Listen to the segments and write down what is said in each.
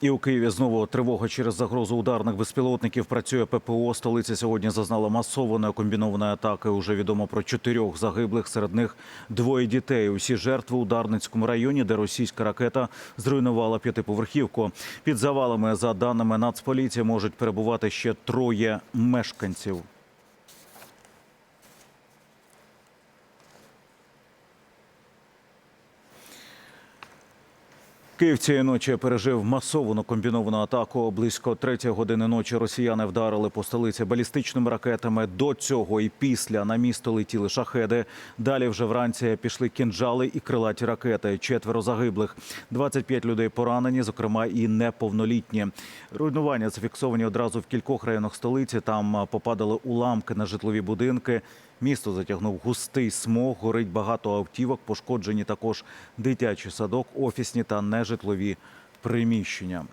І у Києві знову тривога через загрозу ударних безпілотників. Працює ППО. Столиця сьогодні зазнала масованої комбінованої атаки. Уже відомо про чотирьох загиблих. Серед них двоє дітей. Усі жертви у Дарницькому районі, де російська ракета зруйнувала п'ятиповерхівку. Під завалами, за даними Нацполіції, можуть перебувати ще троє мешканців. Київ цієї ночі пережив масовану комбіновану атаку. Близько третьої години ночі росіяни вдарили по столиці балістичними ракетами. До цього і після на місто летіли шахеди. Далі вже вранці пішли кінжали і крилаті ракети. Четверо загиблих, 25 людей поранені, зокрема і неповнолітні. Руйнування зафіксовані одразу в кількох районах столиці. Там попадали уламки на житлові будинки. Місто затягнув густий смог, горить багато автівок, пошкоджені також дитячий садок, офісні та нежитлові приміщення.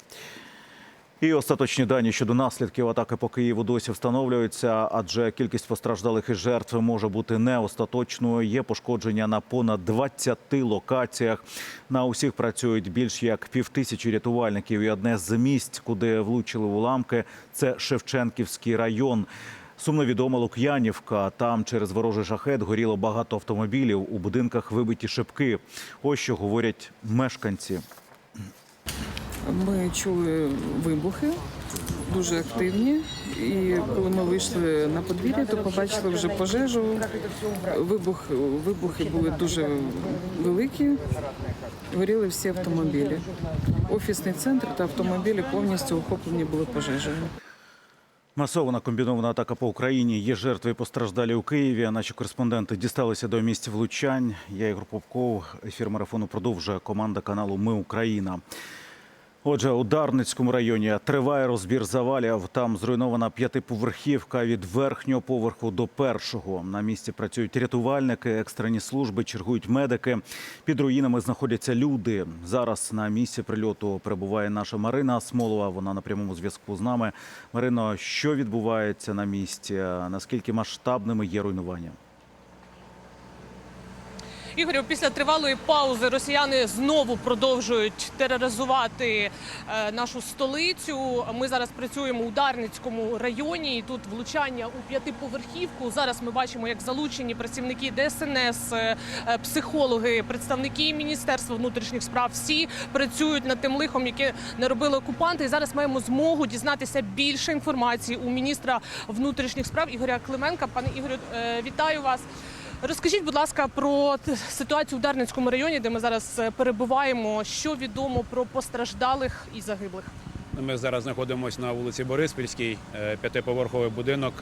І остаточні дані щодо наслідків атаки по Києву досі встановлюються, адже кількість постраждалих і жертв може бути не остаточною. Є пошкодження на понад 20 локаціях. На усіх працюють більш як півтисячі рятувальників. І одне з місць, куди влучили уламки, це Шевченківський район. Сумно відома Лук'янівка. Там через ворожий шахет горіло багато автомобілів. У будинках вибиті шибки. Ось що говорять мешканці. Ми чули вибухи, дуже активні. І коли ми вийшли на подвір'я, то побачили вже пожежу. Вибух, вибухи були дуже великі. Горіли всі автомобілі. Офісний центр та автомобілі повністю охоплені були пожежею. Масована комбінована атака по Україні. Є жертви і постраждалі у Києві. Наші кореспонденти дісталися до місць влучань. Я Ігор Попков. Ефір марафону продовжує команда каналу Ми Україна. Отже, у Дарницькому районі триває розбір завалів. Там зруйнована п'ятиповерхівка від верхнього поверху до першого. На місці працюють рятувальники, екстрені служби, чергують медики. Під руїнами знаходяться люди. Зараз на місці прильоту перебуває наша Марина Смолова. Вона на прямому зв'язку з нами. Марино, що відбувається на місці? Наскільки масштабними є руйнування? Ігорю, після тривалої паузи росіяни знову продовжують тероризувати е, нашу столицю. Ми зараз працюємо у Дарницькому районі. і Тут влучання у п'ятиповерхівку. Зараз ми бачимо, як залучені працівники ДСНС, е, е, психологи, представники Міністерства внутрішніх справ. Всі працюють над тим лихом, яке не робили окупанти. І зараз маємо змогу дізнатися більше інформації у міністра внутрішніх справ Ігоря Клименка. Пане Ігорю, вітаю вас. Розкажіть, будь ласка, про ситуацію в Дарницькому районі, де ми зараз е, перебуваємо. Що відомо про постраждалих і загиблих? Ми зараз знаходимося на вулиці Бориспільській, е, п'ятиповерховий будинок,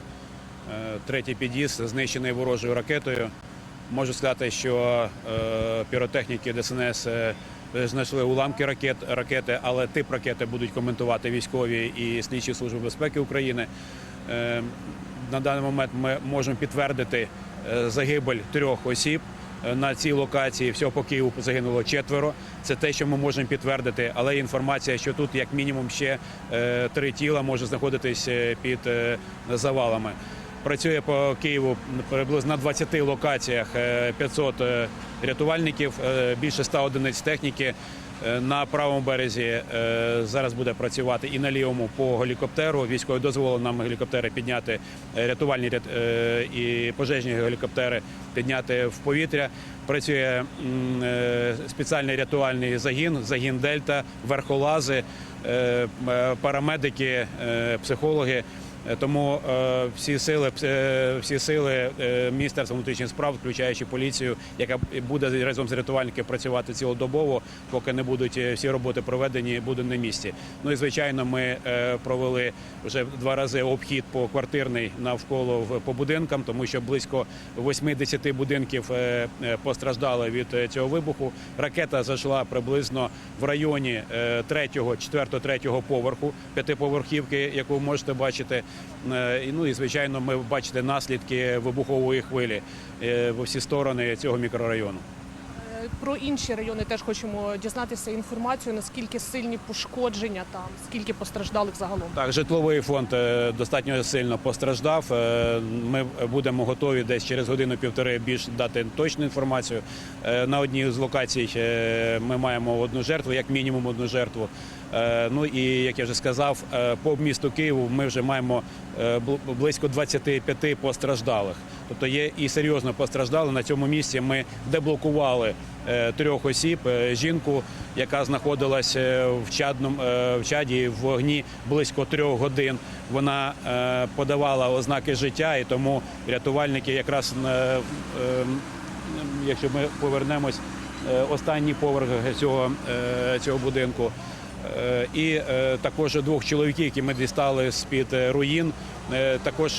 е, третій під'їзд, знищений ворожою ракетою. Можу сказати, що піротехніки ДСНС знайшли уламки ракет, ракети, але тип ракети будуть коментувати військові і слідчі служби безпеки України. На даний момент ми можемо підтвердити загибель трьох осіб. Е, На цій локації всього по Києву загинуло четверо. Це те, що ми можемо підтвердити. Але інформація, що тут як мінімум ще е, три тіла може знаходитись е, під е, завалами. Працює по Києву приблизно на 20 локаціях е, 500 е, рятувальників, е, більше 100 одиниць техніки. Е, На правому березі е, зараз буде працювати і на лівому по гелікоптеру. Військові дозволили нам гелікоптери підняти е, рятувальні рят- і пожежні гелікоптери підняти в повітря. Працює спеціальний рятувальний загін, загін Дельта, верхолази, парамедики, психологи. Е, Тому е, всі сили, е, всі сили Міністерства внутрішніх справ, включаючи поліцію, яка буде разом з рятувальниками працювати цілодобово, поки не будуть всі роботи проведені, буде на місці. Ну і звичайно, ми провели вже два рази обхід по квартирний навколо по будинкам, тому що близько 80 будинків постраждали від цього вибуху. Ракета зайшла приблизно в районі 3-го, 4-3 поверху п'ятиповерхівки, яку можете бачити. Е, Ну і звичайно, ми бачите наслідки вибухової хвилі е, во всі сторони цього мікрорайону. Е, Про інші райони теж хочемо дізнатися інформацію, наскільки сильні пошкодження там, скільки постраждалих загалом. Так, житловий фонд достатньо сильно постраждав. Ми будемо готові десь через годину-півтори більш дати точну інформацію. На одній з локацій ми маємо одну жертву, як мінімум одну жертву. Е, Ну і як я вже сказав, е, по місту Києву ми вже маємо е, близько 25 постраждалих. Тобто є і серйозно постраждали. На цьому місці ми деблокували трьох осіб. Жінку, яка знаходилась е, в чадному в чаді в вогні близько трьох годин. Вона подавала ознаки життя, і тому рятувальники якраз е, е, якщо ми повернемось останній поверх цього, цього будинку. Е, І е, також двох чоловіків, які ми дістали з-під е, руїн. Також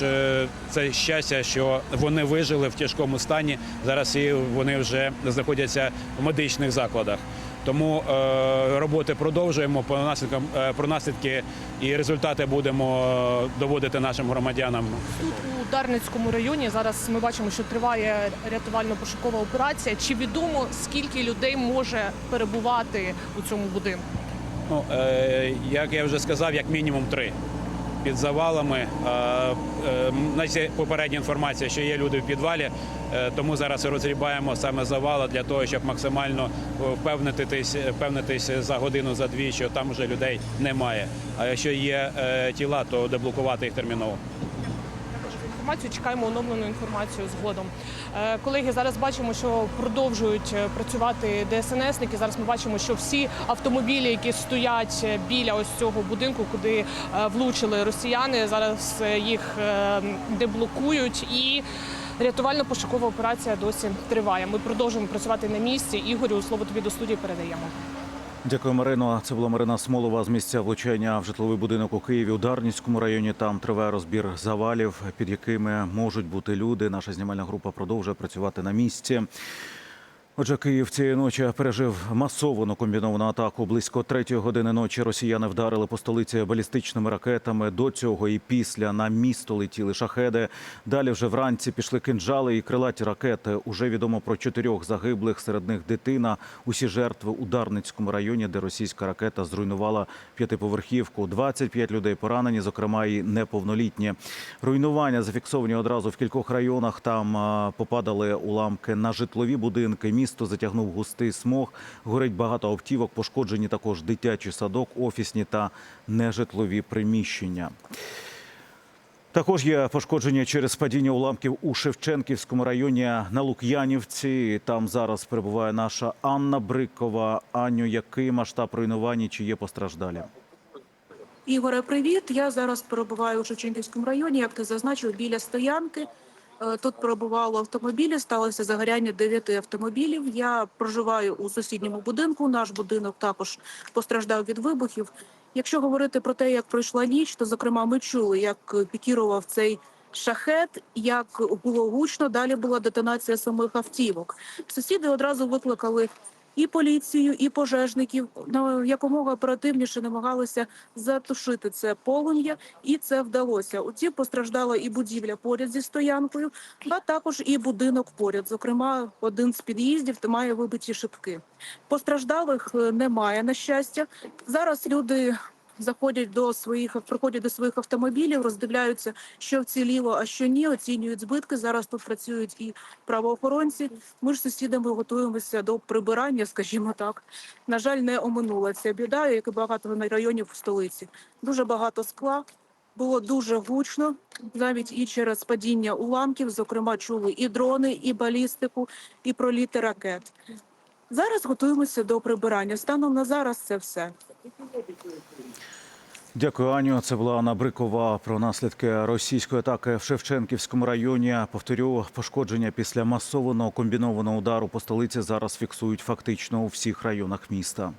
це щастя, що вони вижили в тяжкому стані. Зараз і вони вже знаходяться в медичних закладах. Тому роботи продовжуємо по наслідкам про наслідки і результати будемо доводити нашим громадянам. Тут у Дарницькому районі зараз ми бачимо, що триває рятувально-пошукова операція. Чи відомо скільки людей може перебувати у цьому будинку? Ну, е, як я вже сказав, як мінімум три під завалами. Е, е, є попередня інформація, що є люди в підвалі, е, тому зараз розрібаємо саме завали для того, щоб максимально е, впевнитись, впевнитись за годину, за дві, що там вже людей немає. А якщо є е, тіла, то деблокувати їх терміново. Інформацію чекаємо оновлену інформацію згодом. Е, Колеги, зараз бачимо, що продовжують е, працювати ДСНСники. Зараз ми бачимо, що всі автомобілі, які стоять е, біля ось цього будинку, куди влучили росіяни, зараз їх деблокують і. Рятувально-пошукова операція досі триває. Ми продовжуємо працювати на місці. Ігорю, слово тобі до студії передаємо. Дякую, Марино. Це була Марина Смолова з місця влучання в житловий будинок у Києві у Дарницькому районі. Там триває розбір завалів, під якими можуть бути люди. Наша знімальна група продовжує працювати на місці. Отже, Київ цієї ночі пережив масовану комбіновану атаку. Близько третьої години ночі росіяни вдарили по столиці балістичними ракетами. До цього і після на місто летіли шахеди. Далі вже вранці пішли кинджали і крилаті ракети. Уже відомо про чотирьох загиблих, серед них дитина. Усі жертви у Дарницькому районі, де російська ракета зруйнувала п'ятиповерхівку. 25 людей поранені, зокрема і неповнолітні. Руйнування зафіксовані одразу в кількох районах. Там попадали уламки на житлові будинки. Місто затягнув густий смог. Горить багато автівок. Пошкоджені також дитячий садок, офісні та нежитлові приміщення. Також є пошкодження через падіння уламків у Шевченківському районі на Лук'янівці. Там зараз перебуває наша Анна Брикова. Аню, який масштаб руйнувань, чи є постраждалі? Ігоре, привіт. Я зараз перебуваю у Шевченківському районі, як ти зазначив, біля стоянки. Е, Тут перебувало автомобілі, сталося загоряння дев'яти автомобілів. Я проживаю у сусідньому будинку. Наш будинок також постраждав від вибухів. Якщо говорити про те, як пройшла ніч, то зокрема ми чули, як пікірував цей шахет, як було гучно. Далі була детонація самих автівок. Сусіди одразу викликали і поліцію, і пожежників на якомога оперативніше намагалися затушити це полум'я, і це вдалося. Утім, постраждала і будівля поряд зі стоянкою, а також і будинок поряд. Зокрема, один з під'їздів має вибиті шибки. Постраждалих е, немає на щастя. Зараз люди. Заходять до своїх приходять до своїх автомобілів, роздивляються, що вціліло, а що ні, оцінюють збитки. Зараз тут працюють і правоохоронці. Ми ж сусідами готуємося до прибирання, скажімо так. На жаль, не оминула ця біда, як і багато на районів в столиці. Дуже багато скла. Було дуже гучно, навіть і через падіння уламків. Зокрема, чули і дрони, і балістику, і проліти ракет. Зараз готуємося до прибирання. Станом на зараз це все. Дякую, Аню. Це була Анна Брикова про наслідки російської атаки в Шевченківському районі. Повторю, пошкодження після масованого комбінованого удару по столиці зараз фіксують фактично у всіх районах міста.